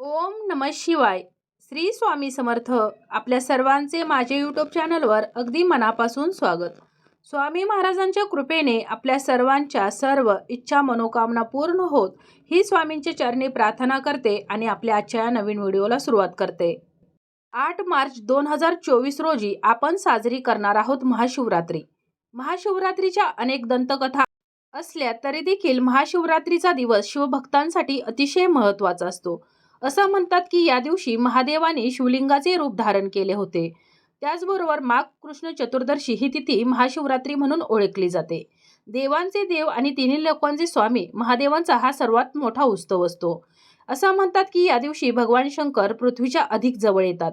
ओम नम शिवाय. श्री स्वामी समर्थ आपल्या सर्वांचे माझे यूट्यूब चॅनलवर अगदी मनापासून स्वागत. स्वामी महाराजांच्या कृपेने आपल्या सर्वांच्या सर्व इच्छा मनोकामना पूर्ण होत ही स्वामींच्या चरणी प्रार्थना करते आणि आपल्या आजच्या या नवीन व्हिडिओला सुरुवात करते. आठ मार्च दोन हजार चोवीस रोजी आपण साजरी करणार आहोत महाशिवरात्री. महाशिवरात्रीच्या अनेक दंतकथा असल्या तरी देखील महाशिवरात्रीचा दिवस शिवभक्तांसाठी अतिशय महत्त्वाचा असतो. असं म्हणतात की या दिवशी महादेवाने शिवलिंगाचे रूप धारण केले होते. त्याचबरोबर माघ कृष्ण चतुर्दशी ही तिथी महाशिवरात्री म्हणून ओळखली जाते. देवांचे देव आणि तिन्ही लोकांचे स्वामी महादेवांचा हा सर्वात मोठा उत्सव असतो. असं म्हणतात की या दिवशी भगवान शंकर पृथ्वीच्या अधिक जवळ येतात.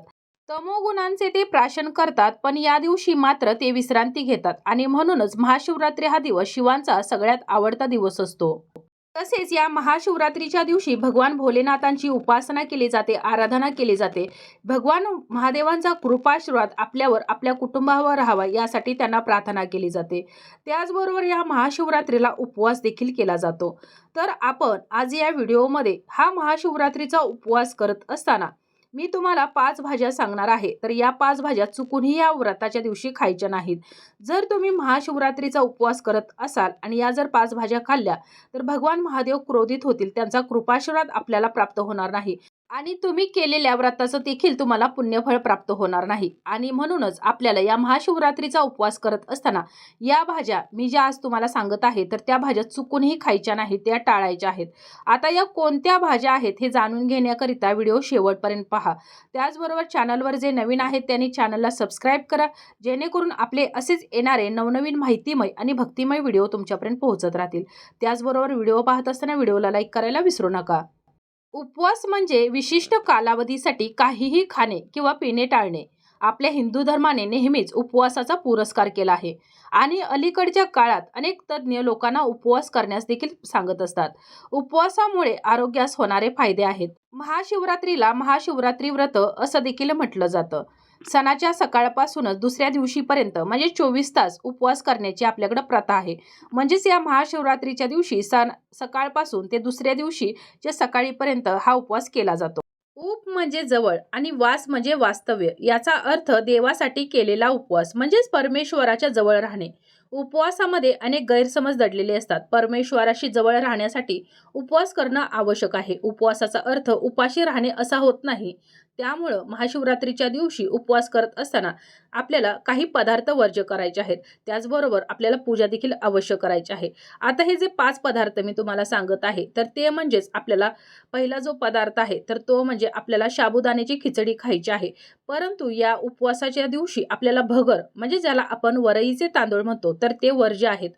तमोगुणांचे ते प्राशन करतात पण या दिवशी मात्र ते विश्रांती घेतात आणि म्हणूनच महाशिवरात्री हा दिवस शिवांचा सगळ्यात आवडता दिवस असतो. तसेच या महाशिवरात्रीच्या दिवशी भगवान भोलेनाथांची उपासना केली जाते आराधना केली जाते. भगवान महादेवांचा कृपाशीर्वाद आपल्यावर आपल्या कुटुंबावर राहावा यासाठी त्यांना प्रार्थना केली जाते. त्याचबरोबर या महाशिवरात्रीला उपवास देखील केला जातो. तर आपण आज या व्हिडिओमध्ये हा महाशिवरात्रीचा उपवास करत असताना मी तुम्हाला पाच भाज्या सांगणार आहे तर या पाच भाज्या चुकूनही या व्रताच्या दिवशी खायच्या नाहीत. जर तुम्ही महाशिवरात्रीचा उपवास करत असाल आणि या जर पाच भाज्या खाल्ल्या तर भगवान महादेव क्रोधित होतील त्यांचा कृपाशीर्वाद आपल्याला प्राप्त होणार नाही. आणि तुम्ही केलेल्या व्रताचं देखील तुम्हाला पुण्यफळ प्राप्त होणार नाही. आणि म्हणूनच आपल्याला या महाशिवरात्रीचा उपवास करत असताना या भाज्या मी ज्या आज तुम्हाला सांगत आहे तर त्या भाज्या चुकूनही खायच्या नाहीत त्या टाळायच्या आहेत. आता या कोणत्या भाज्या आहेत हे जाणून घेण्याकरिता व्हिडिओ शेवटपर्यंत पहा. त्याचबरोबर चॅनलवर जे नवीन आहेत त्यांनी चॅनलला सबस्क्राईब करा जेणेकरून आपले असेच येणारे नवनवीन माहितीमय आणि भक्तिमय व्हिडिओ तुमच्यापर्यंत पोहोचत राहतील. त्याचबरोबर व्हिडिओ पाहत असताना व्हिडिओला लाईक करायला विसरू नका. उपवास म्हणजे विशिष्ट कालावधीसाठी काहीही खाणे किंवा पिणे टाळणे. आपल्या हिंदू धर्माने नेहमीच उपवासाचा पुरस्कार केला आहे आणि अलीकडच्या काळात अनेक तज्ज्ञ लोकांना उपवास करण्यास देखील सांगत असतात. उपवासामुळे आरोग्यास होणारे फायदे आहेत. महाशिवरात्रीला महाशिवरात्री व्रत असं देखील म्हटलं जातं. सणाच्या सकाळपासूनच दुसऱ्या दिवशीपर्यंत म्हणजे चोवीस तास उपवास करण्याची आपल्याकडं प्रथा आहे. म्हणजेच या महाशिवरात्रीच्या दिवशी सण सकाळपासून ते दुसऱ्या दिवशी जे सकाळीपर्यंत हा उपवास केला जातो. उप म्हणजे जवळ आणि वास म्हणजे वास्तव्य याचा अर्थ देवासाठी केलेला उपवास म्हणजेच परमेश्वराच्या जवळ राहणे. उपवासामध्ये अनेक गैरसमज दडलेले असतात. परमेश्वराशी जवळ राहण्यासाठी उपवास करणं आवश्यक आहे. उपवासाचा अर्थ उपाशी राहणे असा होत नाही. त्यामुळं महाशिवरात्रीच्या दिवशी उपवास करत असताना आपल्याला काही पदार्थ वर्ज्य करायचे आहेत. त्याचबरोबर आपल्याला पूजा देखील अवश्य करायची आहे. आता हे जे पाच पदार्थ मी तुम्हाला सांगत आहे तर ते म्हणजेच आपल्याला पहिला जो पदार्थ आहे तर तो म्हणजे आपल्याला साबुदाण्याची खिचडी खायची आहे. परंतु या उपवासाच्या दिवशी आपल्याला भगर म्हणजे ज्याला आपण वरईचे तांदूळ म्हणतो तर ते वर्ज्य आहेत.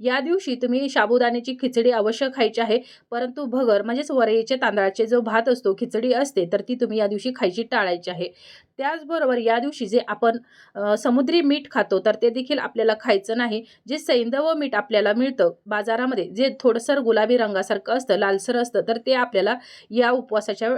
या दिवशी तुम्ही साबुदाण्याची खिचडी अवश्य खायची आहे. परंतु भगर म्हणजेच वरईचे तांदळाचे जो भात असतो खिचडी असते तर ती तुम्ही या दिवशी खायची टाळायची आहे. त्याचबरोबर या दिवशी जे आपण समुद्री मीठ खातो तर ते देखील आपल्याला खायचं नाही. जे सैंदव मीठ आपल्याला मिळतं बाजारामध्ये जे थोडंसर गुलाबी रंगासारखं असतं लालसर असतं तर ते आपल्याला या उपवासाच्या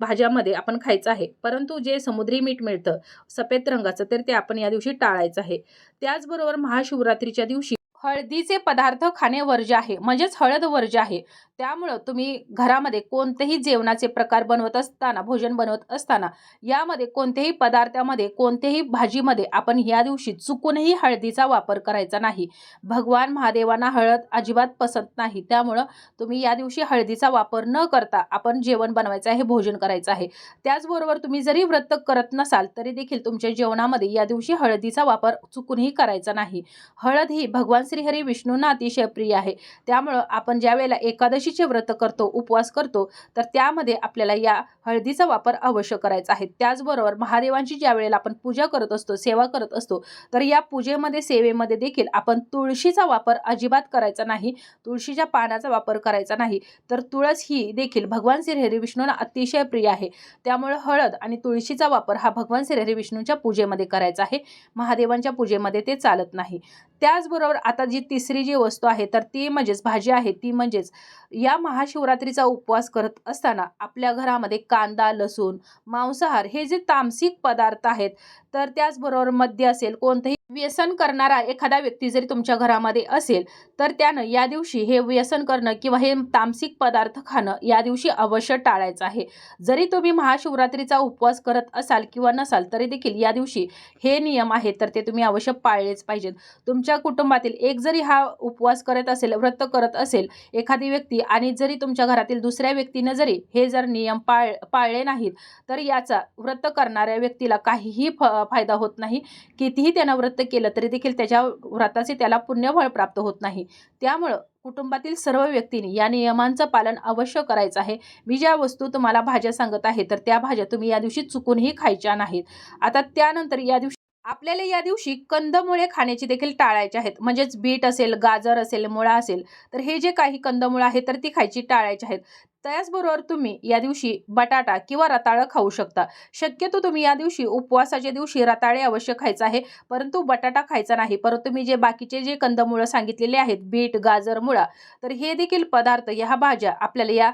भाज्यामध्ये आपण खायचं आहे. परंतु जे समुद्री मीठ मिळतं सफेद रंगाचं तर ते आपण या दिवशी टाळायचं आहे. त्याचबरोबर महाशिवरात्रीच्या दिवशी हळदीचे पदार्थ खाणे वर्ज्य आहे. म्हणजेच हळद वर्ज्य आहे. त्यामुळं तुम्ही घरामध्ये कोणतेही जेवणाचे प्रकार बनवत असताना भोजन बनवत असताना यामध्ये कोणत्याही पदार्थामध्ये कोणत्याही भाजीमध्ये आपण या दिवशी चुकूनही हळदीचा वापर करायचा नाही. भगवान महादेवांना हळद अजिबात पसंत नाही. त्यामुळं तुम्ही या दिवशी हळदीचा वापर न करता आपण जेवण बनवायचं आहे भोजन करायचं आहे. त्याचबरोबर तुम्ही जरी व्रत करत नसाल तरी देखील तुमच्या जेवणामध्ये या दिवशी हळदीचा वापर चुकूनही करायचा नाही. हळद ही भगवान श्रीहरी विष्णूंना अतिशय प्रिय आहे. त्यामुळं आपण ज्यावेळेला एकादशी एकादशीचे व्रत करतो उपवास करतो तर त्यामध्ये आपल्याला या हळदीचा वापर अवश्य करायचा आहे. त्याचबरोबर महादेवांची ज्या वेळेला आपण पूजा करत असतो सेवा करत असतो तर या पूजेमध्ये सेवेमध्ये देखील आपण तुळशीचा वापर अजिबात करायचा नाही तुळशीच्या पानाचा वापर करायचा नाही. तर तुळस ही देखील भगवान श्रीहरी विष्णूंना अतिशय प्रिय आहे. त्यामुळे हळद आणि तुळशीचा वापर हा भगवान श्रीहरी विष्णूंच्या पूजेमध्ये करायचा आहे. महादेवांच्या पूजेमध्ये ते चालत नाही. त्याचबरोबर आता जी तिसरी जी वस्तू आहे तर ती म्हणजेच भाजी आहे ती म्हणजेच या महाशिवरात्रीचा उपवास करत असताना आपल्या घरामध्ये कांदा लसूण मांसाहार हे जे तामसिक पदार्थ आहेत तर त्याचबरोबर मद्य असेल कोणतंही व्यसन करणारा एखादा व्यक्ती जरी तुमच्या घरामध्ये असेल तर त्यानं या दिवशी हे व्यसन करणं किंवा हे तामसिक पदार्थ खाणं या दिवशी अवश्य टाळायचं आहे. जरी तुम्ही महाशिवरात्रीचा उपवास करत असाल किंवा नसाल तरी देखील या दिवशी हे नियम आहेत तर ते तुम्ही अवश्य पाळलेच पाहिजेत. तुमच्या कुटुंबातील एक जरी हा उपवास करत असेल व्रत करत असेल एखादी व्यक्ती आणि जरी तुमच्या घरातील दुसऱ्या व्यक्तीनं जरी हे जर नियम पाळ पाळले नाहीत तर याचा व्रत करणाऱ्या व्यक्तीला काहीही फ फायदा होत नाही. कितीही त्यानं व्रत केलं तरी देखील त्याच्या व्रताचे त्याला पुण्यफळ प्राप्त होत नाही. त्यामुळं कुटुंबातील सर्व व्यक्तींनी या नियमांचं पालन अवश्य करायचं आहे. मी ज्या वस्तू तुम्हाला भाज्या सांगत आहे तर त्या भाज्या तुम्ही या दिवशी चुकूनही खायच्या नाहीत. आता त्यानंतर या दिवशी आपल्याला या दिवशी कंदमुळे खाण्याची देखील टाळायची आहेत. म्हणजेच बीट असेल गाजर असेल मुळा असेल तर हे जे काही कंदमुळं आहेत तर ती खायची टाळायची आहेत. त्याचबरोबर तुम्ही या दिवशी बटाटा किंवा रताळं खाऊ शकता. शक्यतो तुम्ही या दिवशी उपवासाच्या दिवशी रताळे अवश्य खायचं आहे परंतु बटाटा खायचा नाही. परंतु मी जे बाकीचे जे कंदमुळं सांगितलेले आहेत बीट गाजर मुळा तर हे देखील पदार्थ ह्या भाज्या आपल्याला या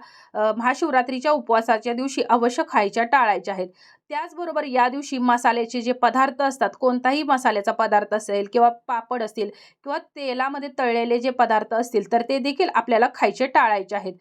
महाशिवरात्रीच्या उपवासाच्या दिवशी अवश्य खायच्या टाळायच्या आहेत. त्याचबरोबर या दिवशी मसाल्याचे जे पदार्थ असतात कोणताही मसाल्याचा पदार्थ असेल किंवा पापड असतील किंवा तेलामध्ये तळलेले जे पदार्थ असतील तर ते देखील आपल्याला खायचे टाळायचे आहेत.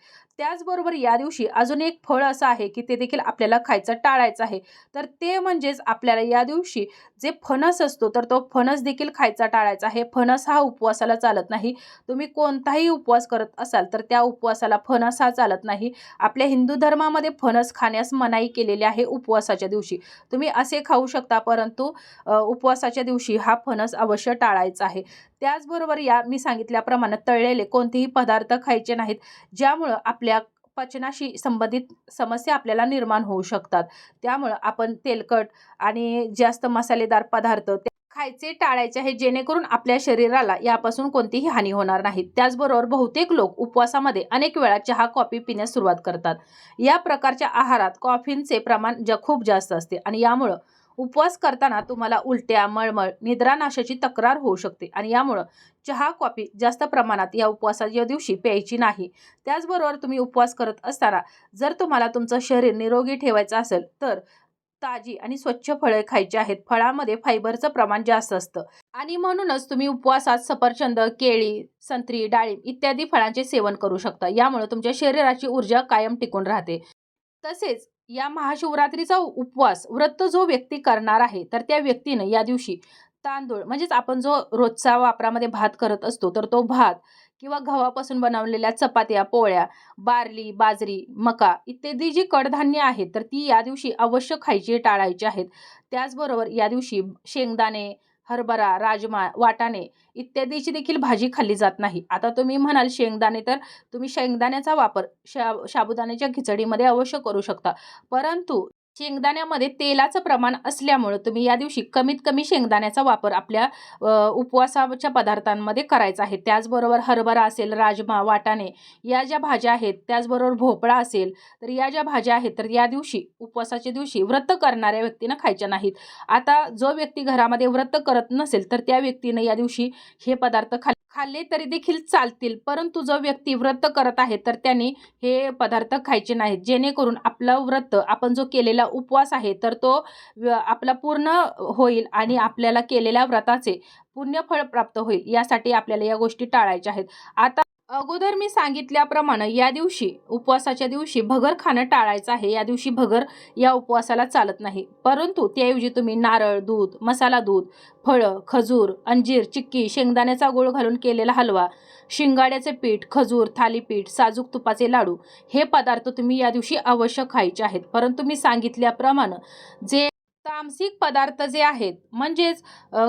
त्याचबरोबर या दिवशी अजून एक फळ असं आहे की ते देखील आपल्याला खायचं टाळायचं आहे. तर ते म्हणजेच आपल्याला या दिवशी जे फणस असतो तर तो फणस देखील खायचा टाळायचा. आहे फणस हा उपवासाला चालत नाही. तुम्ही कोणताही उपवास करत असाल तर त्या उपवासाला फणस हा चालत नाही. आपल्या हिंदू धर्मामध्ये फणस खाण्यास मनाई केलेली आहे उपवासाच्या दिवशी. तुम्ही असे खाऊ शकता परंतु उपवासाच्या दिवशी हा फणस अवश्य टाळायचा आहे. त्याचबरोबर या मी सांगितल्याप्रमाणे तळलेले कोणतेही पदार्थ खायचे नाहीत ज्यामुळं आपल्या पचनाशी संबंधित समस्या आपल्याला निर्माण होऊ शकतात. त्यामुळं आपण तेलकट आणि जास्त मसालेदार पदार्थ ते खायचे टाळायचे आहे जेणेकरून आपल्या शरीराला यापासून कोणतीही हानी होणार नाही. त्याचबरोबर बहुतेक लोक उपवासामध्ये अनेक वेळा चहा कॉफी पिण्यास सुरुवात करतात. या प्रकारच्या आहारात कॉफींचे प्रमाण ज खूप जास्त असते आणि यामुळं उपवास करताना तुम्हाला उलट्या मळमळ निद्रानाशाची तक्रार होऊ शकते आणि यामुळं चहा कॉफी जास्त प्रमाणात या उपवासाच्या दिवशी प्यायची नाही. त्याचबरोबर तुम्ही उपवास करत असताना जर तुम्हाला तुमचं शरीर निरोगी ठेवायचं असेल तर ताजी आणि स्वच्छ फळे खायची आहेत. फळामध्ये फायबरचं प्रमाण जास्त असतं. आणि म्हणूनच तुम्ही उपवासात सफरचंद केळी संत्री डाळिंब इत्यादी फळांचे सेवन करू शकता. यामुळे तुमच्या शरीराची ऊर्जा कायम टिकून राहते. तसेच या महाशिवरात्रीचा उपवास व्रत जो व्यक्ती करणार आहे तर त्या व्यक्तीनं या दिवशी तांदूळ म्हणजेच आपण जो रोजचा वापरामध्ये भात करत असतो तर तो भात किंवा गव्हापासून बनवलेल्या चपात्या पोळ्या बार्ली बाजरी मका इत्यादी जी कडधान्य आहेत तर ती या दिवशी अवश्य खायची टाळायची आहेत. त्याचबरोबर या दिवशी शेंगदाणे हरभरा राजमा वाटाणे इत्यादीची देखील भाजी खाल्ली जात नाही. आता तुम्ही म्हणाल शेंगदाणे तर तुम्ही शेंगदाण्याचा वापर शा साबुदाण्याच्या खिचडीमध्ये अवश्य करू शकता. परंतु शेंगदाण्यामध्ये तेलाचं प्रमाण असल्यामुळं तुम्ही या दिवशी कमीत कमी शेंगदाण्याचा वापर आपल्या उपवासाच्या पदार्थांमध्ये करायचा आहे. त्याचबरोबर हरभरा असेल राजमा वाटाणे या ज्या भाज्या आहेत त्याचबरोबर भोपळा असेल तर या ज्या भाज्या आहेत तर या दिवशी उपवासाच्या दिवशी व्रत करणाऱ्या व्यक्तीनं खायच्या नाहीत. आता जो व्यक्ती घरामध्ये व्रत करत नसेल तर त्या व्यक्तीनं या दिवशी हे पदार्थ खा खाल्ले तरी देखील चालतील. परंतु जो व्यक्ती व्रत करत आहे तर त्यांनी हे पदार्थ खायचे नाहीत. जेणेकरून आपलं व्रत आपण जो केलेला उपवास आहे तर तो व्य- आपला पूर्ण होईल आणि आपल्याला केलेल्या व्रताचे पुण्यफळ प्राप्त होईल. यासाठी आपल्याला या गोष्टी टाळायच्या आहेत. आता अगोदर मी सांगितल्याप्रमाणे या दिवशी उपवासाच्या दिवशी भगर खाणं टाळायचं आहे. या दिवशी भगर या उपवासाला चालत नाही. परंतु त्याऐवजी तुम्ही नारळ दूध मसाला दूध फळं खजूर अंजीर चिक्की शेंगदाण्याचा गोळ घालून केलेला हलवा शिंगाड्याचे पीठ खजूर थालीपीठ साजूक तुपाचे लाडू हे पदार्थ तुम्ही या दिवशी अवश्य खायचे आहेत. परंतु मी सांगितल्याप्रमाणे जे तामसिक पदार्थ जे आहेत म्हणजेच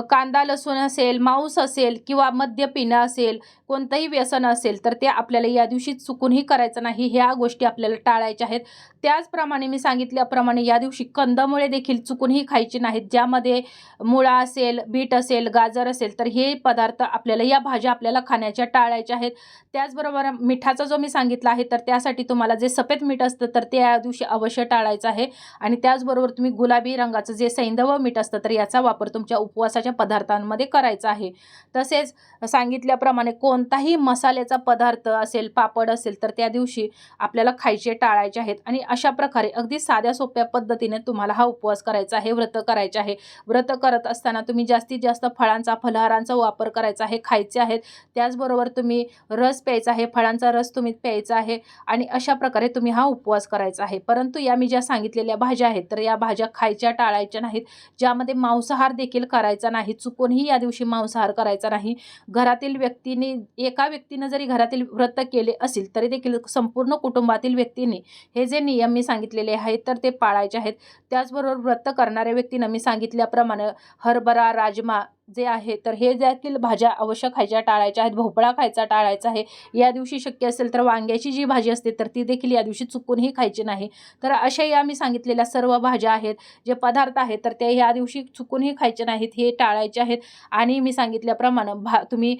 कांदा लसूण असेल मांस असेल किंवा मद्य पिणं असेल कोणतंही व्यसन असेल तर ते आपल्याला या दिवशी चुकूनही करायचं नाही ह्या गोष्टी आपल्याला टाळायच्या आहेत. त्याचप्रमाणे मी सांगितल्याप्रमाणे या दिवशी कंदमुळे देखील चुकूनही खायची नाहीत. ज्यामध्ये मुळा असेल बीट असेल गाजर असेल तर हे पदार्थ आपल्याला या भाज्या आपल्याला खाण्याच्या टाळायच्या आहेत. त्याचबरोबर मिठाचा जो मी सांगितला आहे तर त्यासाठी तुम्हाला जे सफेद मीठ असतं तर ते या दिवशी अवश्य टाळायचं आहे. आणि त्याचबरोबर तुम्ही गुलाबी रंगाचं नावाचं जे सैंधव मीठ असतं तर याचा वापर तुमच्या उपवासाच्या पदार्थांमध्ये करायचा आहे. तसेच सांगितल्याप्रमाणे कोणताही मसाल्याचा पदार्थ असेल पापड असेल तर त्या दिवशी आपल्याला खायचे टाळायचे आहेत. आणि अशा प्रकारे अगदी साध्या सोप्या पद्धतीने तुम्हाला हा उपवास करायचा आहे व्रत करायचे आहे. व्रत करत असताना तुम्ही जास्तीत जास्त फळांचा फलहारांचा वापर करायचा आहे खायचे आहेत. त्याचबरोबर तुम्ही रस प्यायचा आहे फळांचा रस तुम्ही प्यायचा आहे आणि अशा प्रकारे तुम्ही हा उपवास करायचा आहे. परंतु या मी ज्या सांगितलेल्या भाज्या आहेत तर या भाज्या खायच्या टाळ टाळायच्या नाहीत. ज्यामध्ये मांसाहार देखील करायचा नाही. चुकूनही या दिवशी मांसाहार करायचा नाही. घरातील व्यक्तीने एका व्यक्तीनं जरी घरातील व्रत केले असेल तरी देखील संपूर्ण कुटुंबातील व्यक्तीने हे जे नियम मी सांगितलेले आहेत तर ते पाळायचे आहेत. त्याचबरोबर व्रत करणाऱ्या व्यक्तीनं मी सांगितल्याप्रमाणे हरभरा राजमा जे आहे तर हे देखील भाज्या अवश्य खायच्या टाळायच्या आहेत भोपळा खायचा टाळायचा आहे या दिवशी शक्य असेल तर वांग्याची जी भाजी असते तर ती देखील या दिवशी चुकूनही खायची नाही. तर अशा या मी सांगितलेल्या सर्व भाज्या आहेत जे पदार्थ आहेत तर ते या दिवशी चुकूनही खायचे नाहीत हे टाळायचे आहेत. आणि मी सांगितल्याप्रमाणे भा तुम्ही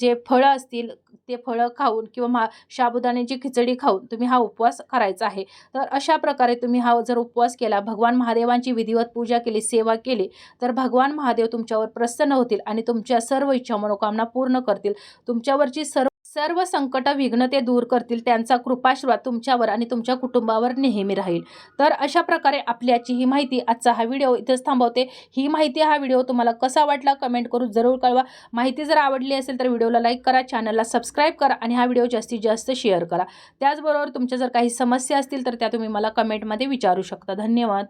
जे फळं असतील ते फळं खाऊन किंवा मा साबुदाण्याची खिचडी खाऊन तुम्ही हा उपवास करायचा आहे. तर अशा प्रकारे तुम्ही हा जर उपवास केला भगवान महादेवांची विधिवत पूजा केली सेवा केली तर भगवान महादेव तुमच्यावर प्रसन्न होतील आणि तुमच्या सर्व इच्छा मनोकामना पूर्ण करतील. तुमच्यावरची सर्व सर्व संकट विघ्न ते दूर करतील त्यांचा कृपाश्वाद तुमच्यावर आणि तुमच्या कुटुंबावर नेहमी राहील. तर अशा प्रकारे आपली आजची ही माहिती आजचा हा व्हिडिओ इथेच थांबवते. ही माहिती हा व्हिडिओ तुम्हाला कसा वाटला कमेंट करून जरूर कळवा. माहिती जर आवडली असेल तर व्हिडिओला लाईक करा चॅनलला सबस्क्राईब करा आणि हा व्हिडिओ जास्तीत जास्त शेअर करा. त्याचबरोबर तुमच्या जर काही समस्या असतील तर त्या तुम्ही मला कमेंटमध्ये विचारू शकता. धन्यवाद.